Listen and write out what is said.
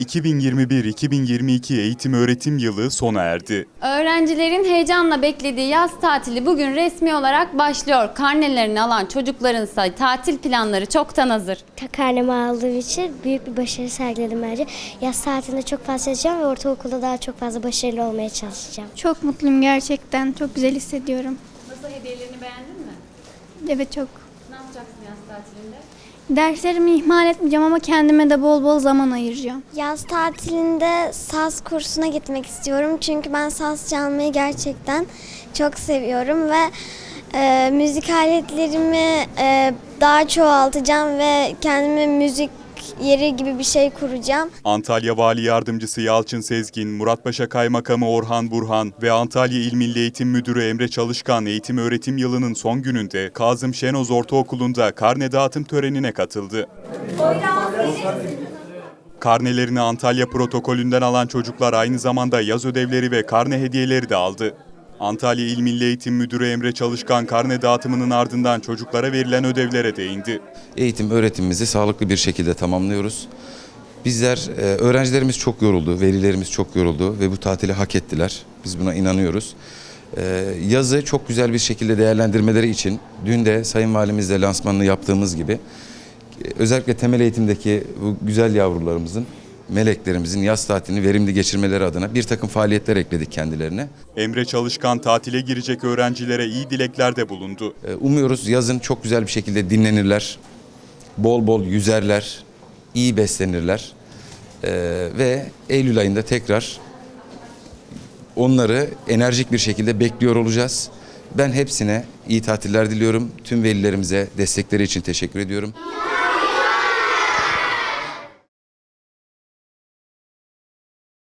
...2021-2022 eğitim öğretim yılı sona erdi. Öğrencilerin heyecanla beklediği yaz tatili bugün resmi olarak başlıyor. Karnelerini alan çocukların ise tatil planları çoktan hazır. Karnemi aldığım için büyük bir başarı sergiledim bence. Yaz tatilinde çok fazla çalışacağım ve ortaokulda daha çok fazla başarılı olmaya çalışacağım. Çok mutluyum gerçekten. Çok güzel hissediyorum. Nasıl hediyelerini beğendin mi? Evet çok. Yapacaksın yaz tatilinde? Derslerimi ihmal etmeyeceğim ama kendime de bol bol zaman ayıracağım. Yaz tatilinde saz kursuna gitmek istiyorum. Çünkü ben saz çalmayı gerçekten çok seviyorum ve e, müzik aletlerimi e, daha çoğaltacağım ve kendime müzik yeri gibi bir şey kuracağım. Antalya Vali Yardımcısı Yalçın Sezgin, Muratpaşa Kaymakamı Orhan Burhan ve Antalya İl Milli Eğitim Müdürü Emre Çalışkan eğitim öğretim yılının son gününde Kazım Şenoz Ortaokulu'nda karne dağıtım törenine katıldı. Karnelerini Antalya protokolünden alan çocuklar aynı zamanda yaz ödevleri ve karne hediyeleri de aldı. Antalya İl Milli Eğitim Müdürü Emre Çalışkan karne dağıtımının ardından çocuklara verilen ödevlere değindi. eğitim öğretimimizi sağlıklı bir şekilde tamamlıyoruz. Bizler, e, öğrencilerimiz çok yoruldu, velilerimiz çok yoruldu ve bu tatili hak ettiler. Biz buna inanıyoruz. E, yazı çok güzel bir şekilde değerlendirmeleri için dün de Sayın Valimizle lansmanını yaptığımız gibi e, özellikle temel eğitimdeki bu güzel yavrularımızın, meleklerimizin yaz tatilini verimli geçirmeleri adına bir takım faaliyetler ekledik kendilerine. Emre Çalışkan tatile girecek öğrencilere iyi dileklerde bulundu. E, Umuyoruz yazın çok güzel bir şekilde dinlenirler, bol bol yüzerler, iyi beslenirler E, ve Eylül ayında tekrar onları enerjik bir şekilde bekliyor olacağız. Ben hepsine iyi tatiller diliyorum. Tüm velilerimize destekleri için teşekkür ediyorum.